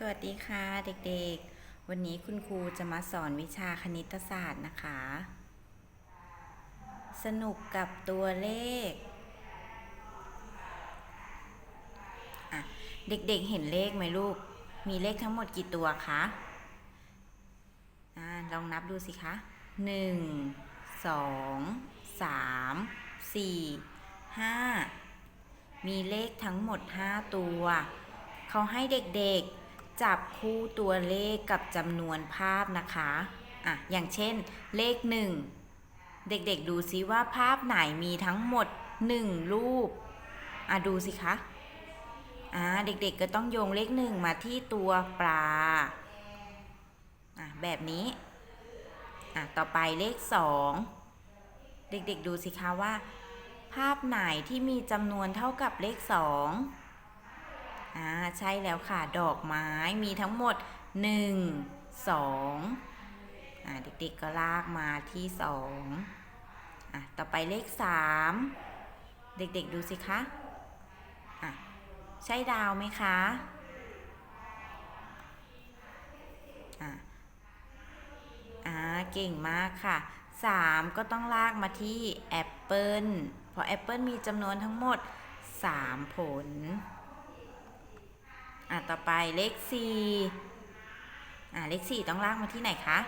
สวัสดีค่ะเด็กๆ วันนี้คุณครูจะมาสอนวิชาคณิตศาสตร์นะคะ สนุกกับตัวเลขอะเด็กๆเห็นเลขไหมลูก มีเลขทั้งหมดกี่ตัวคะอ่าลองนับดูสิคะหนึ่งสองสามสี่ห้ามีเลขทั้งหมด 5 ตัว เขาให้เด็กๆ จับคู่ตัวเลขกับจำนวนภาพนะคะอะอย่างเช่น เลขหนึ่งเด็กๆดูซิว่าภาพไหนมีทั้งหมด 1 รูปอะดูสิคะอ่าเด็กๆก็ต้องโยงเลขหนึ่งมาที่ตัวปลาอะแบบนี้อะต่อไปเลขสองเด็กๆดูสิคะว่า ภาพไหนที่มีจำนวนเท่ากับเลขสอง อ่าใช่แล้วค่ะ ดอกไม้มีทั้งหมด 1 2อ่าเด็กๆก็ลากมาที่ 2อะต่อไปเลข 3 เด็กๆดูสิคะอะใช่ดาวไหมคะอะอ่าเก่งมากค่ะ 3 ก็ต้องลากมาที่แอปเปิลเพราะแอปเปิลมีจำนวนทั้งหมด 3 ผล อะต่อไปเลขสี่อะเลขสี่ต้องลากมาที่ไหนคะ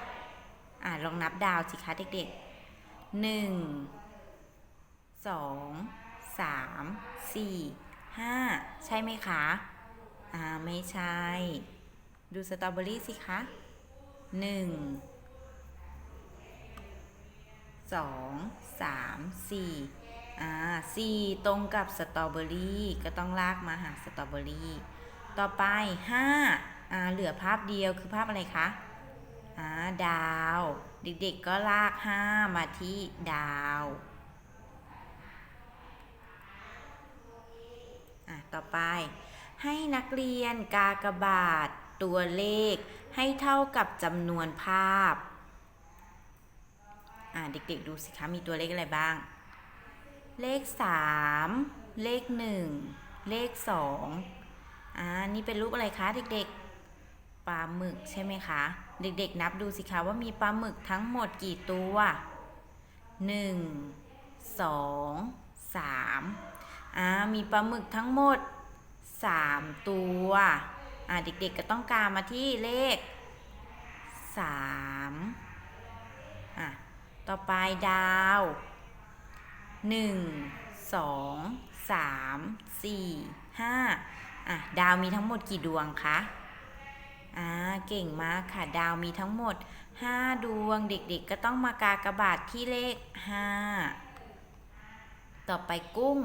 อะลองนับดาวสิคะเด็กๆหนึ่งสองสามสี่ห้าใช่ไหมคะ อ่าไม่ใช่ ดูสตรอเบอรี่สิคะหนึ่งสองสามสี่อ่าสี่ตรงกับสตรอเบอรี่ ก็ต้องลากมาหาสตรอเบอรี่ ต่อไปห้าอ่าเหลือภาพเดียวคือภาพอะไรคะอ่าดาว เด็กๆก็ลากห้ามาที่ดาวอะต่อไป ให้นักเรียนกากบาทตัวเลขให้เท่ากับจำนวนภาพอ่าเด็กๆดูสิคะ มีตัวเลขอะไรบ้าง เลขสามเลขหนึ่งเลขส อ่านี่เป็นรูปอะไรคะเด็กๆ ปลาหมึกใช่ไหมคะ เด็กๆ นับดูสิคะว่ามีปลาหมึกทั้งหมดกี่ตัวหนึ่งสองสามอ่ามีปลาหมึกทั้งหมดสามตัวอ่าเด็กๆ ก็ต้องการมาที่เลขสามอะต่อไปดาวหนึ่งสองสามสี่ห้า อะดาวมีทั้งหมดกี่ดวงคะอ่าเก่งมากค่ะ ดาวมีทั้งหมด 5 ดวง เด็กๆ ก็ต้องมากากระบาทที่เลข 5 ต่อไปกุ้ง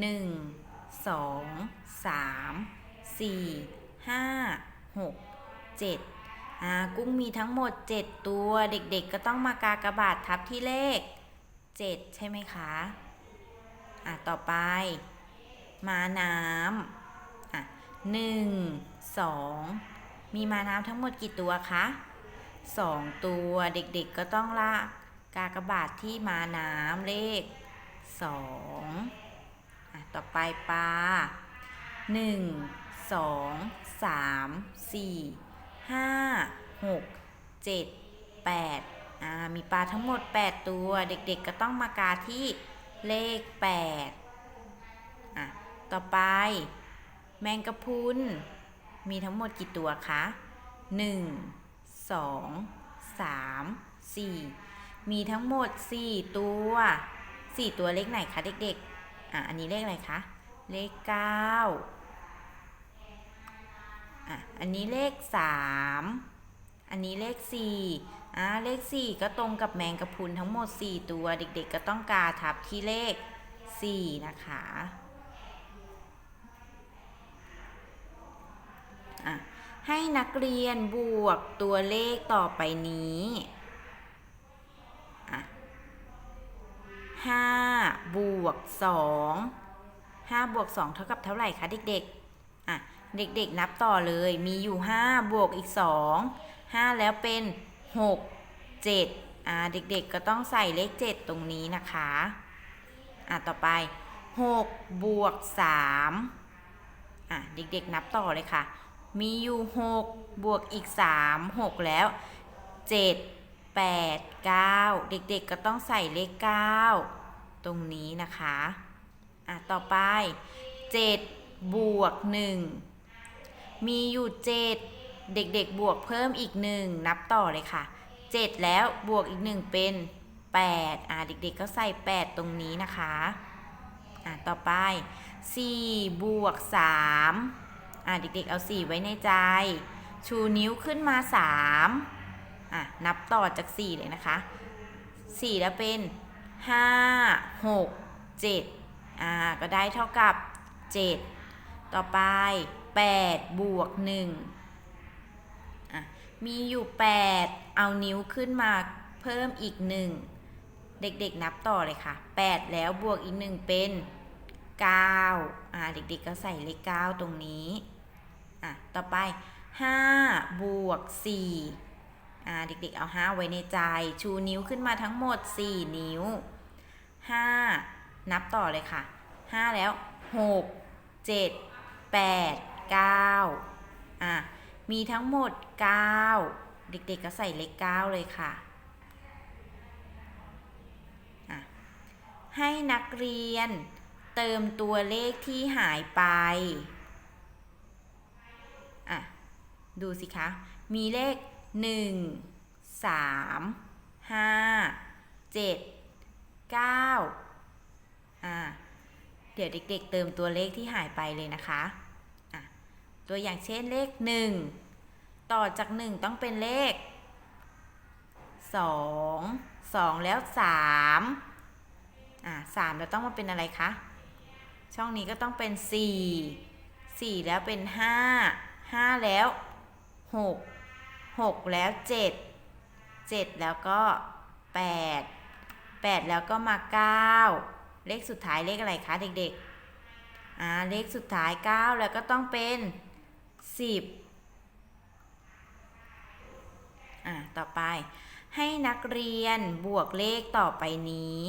1 2 3 4 5 6 7อ่ากุ้งมีทั้งหมด 7 ตัวเด็กๆ ก็ต้องมากากระบาททับที่เลข 7 ใช่ไหมคะอะต่อไปม้าน้ำ หนึ่งสองมีมาน้ำทั้งหมดกี่ตัวคะสองตัวเด็กๆก็ต้องลากกากบาทที่มาน้ำเลขสองต่อไปปลาหนึ่งสองสามสี่ห้าหกเจ็ดแปดอ่ามีปลาทั้งหมด 8 ตัว เด็กๆก็ต้องมากาที่เลข8อะต่อไป แมงกะพรุนมีทั้งหมดกี่ตัวคะ1 2 3 4มีทั้งหมด4ตัว4ตัวเลขไหนคะเด็กๆ อะอันนี้เลขอะไรคะ เลข9อะอันนี้เลข3อันนี้เลข4อ่าเลข4ก็ตรงกับแมงกะพรุนทั้งหมด4ตัวเด็กๆ ก็ต้องกาทับที่เลข4นะคะ อะ ให้นักเรียนบวกตัวเลขต่อไปนี้ห้าบวกสองห้าบวกสองเท่ากับเท่าไหร่คะเด็กๆอะเด็กๆนับต่อเลย มีอยู่ห้าบวกอีกสองห้าแล้วเป็นหกเจ็ดอ่าเด็กๆก็ต้องใส่เลขเจ็ดตรงนี้นะคะอะต่อไปหกบวกสามอะเด็กๆนับต่อเลยค่ะ มีอยู่หกบวกอีกสามหกแล้วเจ็ดแปดเก้าเด็กๆก็ต้องใส่เลขเก้าตรงนี้นะคะ อะ ต่อไปเจ็ดบวกหนึ่งมีอยู่เจ็ดเด็กๆ บวกเพิ่มอีกหนึ่งนับต่อเลยค่ะเจ็ดแล้วบวกอีกหนึ่งเป็นแปดอะ เด็กๆ ก็ใส่แปดตรงนี้นะคะ อะ ต่อไปสี่บวกสาม อะเด็กๆเอา 4 ไว้ในใจ ชูนิ้วขึ้นมา 3 อะ นับต่อจาก 4 เลยนะคะ 4 แล้วเป็น 5 6 7 อ่า ก็ได้เท่ากับ 7 ต่อไป 8 บวก 1 อะ มีอยู่ 8 เอานิ้วขึ้นมาเพิ่มอีก 1 เด็กๆนับต่อเลยค่ะ 8 แล้วบวกอีก 1 เป็น9อ่าเด็กๆก็ใส่เลข9ตรงนี้ อะต่อไป5บวก4อ่าเด็กๆเอา 5 ไว้ในใจ ชูนิ้วขึ้นมาทั้งหมด 4 นิ้ว 5 นับต่อเลยค่ะ 5 แล้ว 6 7 8 9อะมีทั้งหมด 9 เด็กๆก็ใส่เลข9เลยค่ะอะให้นักเรียนเติมตัวเลขที่หายไป ดูสิคะ มีเลข 1 3 5 7 9อะเดี๋ยวเด็กๆเติมตัวเลขที่หายไปเลยนะคะอะตัวอย่างเช่นเลข 1 ต่อจาก 1 ต้องเป็นเลข 2 2 แล้ว 3อะ3แล้วต้องมาเป็นอะไรคะ ช่องนี้ก็ต้องเป็น 4 4 แล้วเป็น 5 5 แล้ว 6 6แล้ว7 7แล้วก็8 8แล้วก็มา9เลขสุดท้ายเลขอะไรคะเด็กๆ อ่า เลขสุดท้าย9แล้วก็ต้องเป็น10อ่า ต่อไป ให้นักเรียนบวกเลขต่อไปนี้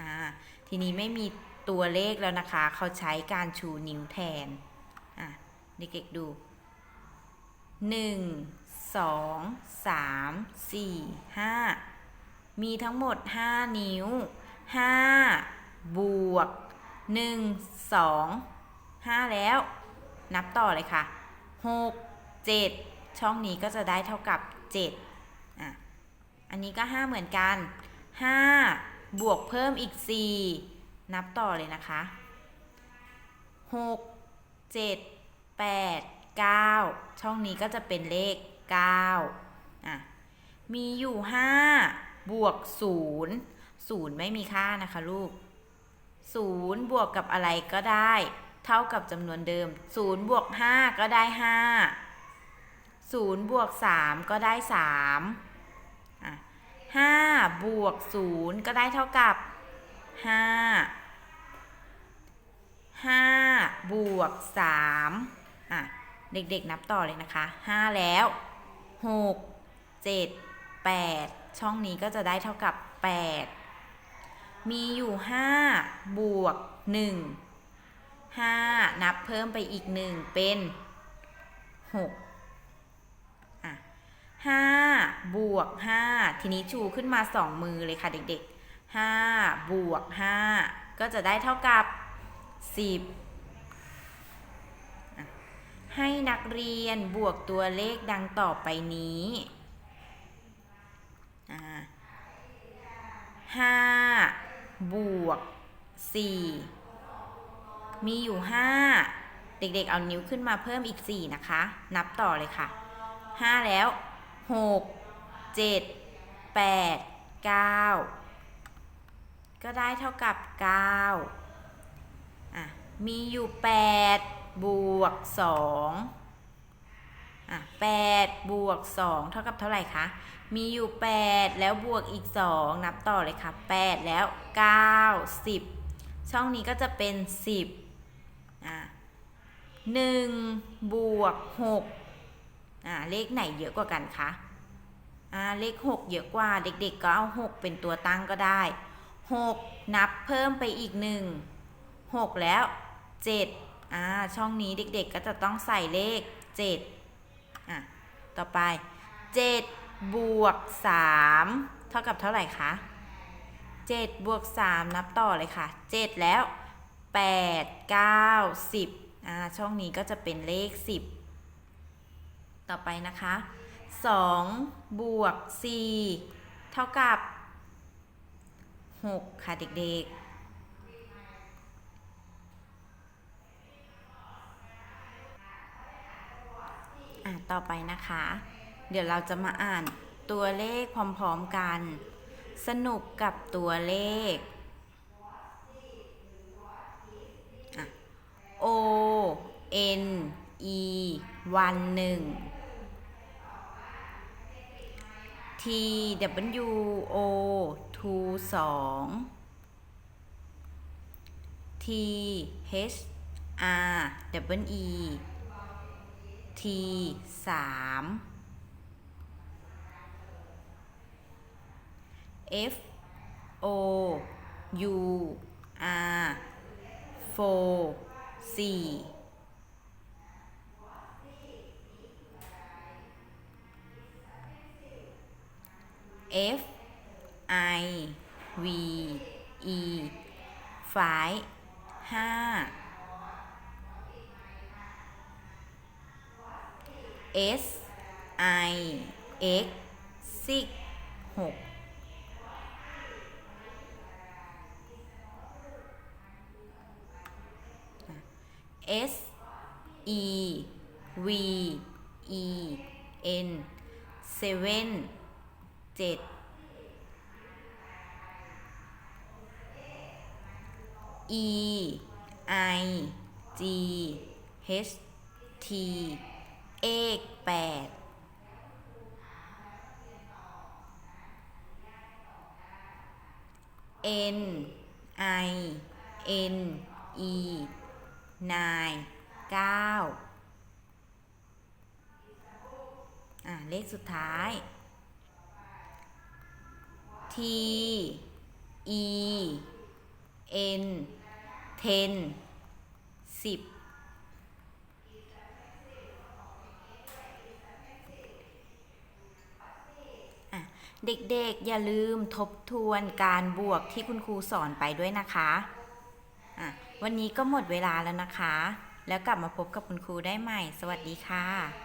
อ่า ทีนี้ไม่มีตัวเลขแล้วนะคะ เขาใช้การชูนิ้วแทน อะ เด็กๆดู หนึ่งสองสามสี่ห้ามีทั้งหมดห้านิ้วห้าบวกหนึ่งสองห้าแล้ว นับต่อเลยค่ะหกเจ็ดช่องนี้ก็จะได้เท่ากับเจ็ดอะอันนี้ก็ห้าเหมือนกันห้าบวกเพิ่มอีกสี่นับต่อเลยนะคะหกเจ็ดแปด เก้าช่องนี้ก็จะเป็นเลขเก้าอะมีอยู่ห้าบวกศูนย์ศูนย์ไม่มีค่านะคะลูกศูนย์บวกกับอะไรก็ได้ เท่ากับจำนวนเดิมศูนย์บวกห้าก็ได้ห้าศูนย์บวกสามก็ได้สามอะห้าบวกศูนย์ก็ได้เท่ากับห้าห้าบวกสามอะ เด็กๆนับต่อเลยนะคะห้าแล้วหกเจ็ดแปดช่องนี้ก็จะได้เท่ากับแปดมีอยู่ห้าบวกหนึ่งห้านับเพิ่มไปอีกหนึ่งเป็นหกอะห้าบวกห้าทีนี้ชูขึ้นมาสองมือเลยค่ะเด็กๆห้าบวกห้าก็จะได้เท่ากับสิบ ให้นักเรียนบวกตัวเลขดังต่อไปนี้ ห้าบวกสี่มีอยู่ห้าเด็กๆเอานิ้วขึ้นมาเพิ่มอีกสี่นะคะ นับต่อเลยค่ะห้าแล้วหกเจ็ดแปดเก้าก็ได้เท่ากับเก้าอะ มีอยู่แปด บวกสองอะแปดบวกสองเท่ากับเท่าไหร่คะ มีอยู่แปดแล้วบวกอีกสองนับต่อเลยค่ะแปดแล้วเก้าสิบช่องนี้ก็จะเป็นสิบอะหนึ่งบวกหกอะเลขไหนเยอะกว่ากันคะอ่าเลขหกเยอะกว่าเด็กๆก็เอาหกเป็นตัวตั้งก็ได้หกนับเพิ่มไปอีกหนึ่งหกแล้วเจ็ด อ่าช่องนี้เด็กๆก็จะต้องใส่เลขเจ็ดอะ ต่อไปเจ็ดบวกสามเท่ากับเท่าไหร่คะเจ็ดบวกสามนับต่อเลยค่ะเจ็ดแล้วแปดเก้าสิบอ่า ช่องนี้ก็จะเป็นเลขสิบต่อไปนะคะสองบวกสี่เท่ากับหกค่ะเด็กๆ ต่อไปนะคะ เดี๋ยวเราจะมาอ่านตัวเลขพร้อมๆกัน สนุกกับตัวเลขอะ O N E วันหนึ่ง T W O two สอง T H R W E T สาม F O U R four สี่ F I V E five ห้า S I X six หก S E V E N seven เจ็ด E I G H T เอกแปดเอ็นไอเอ็นอีนายเก้าอ่าเลขสุดท้าย T E N 10 10 เด็กๆ อย่าลืมทบทวนการบวกที่คุณครูสอนไปด้วยนะคะะวันนี้ก็หมดเวลาแล้วนะคะ แล้วกลับมาพบกับคุณครูได้ใหม่ สวัสดีค่ะ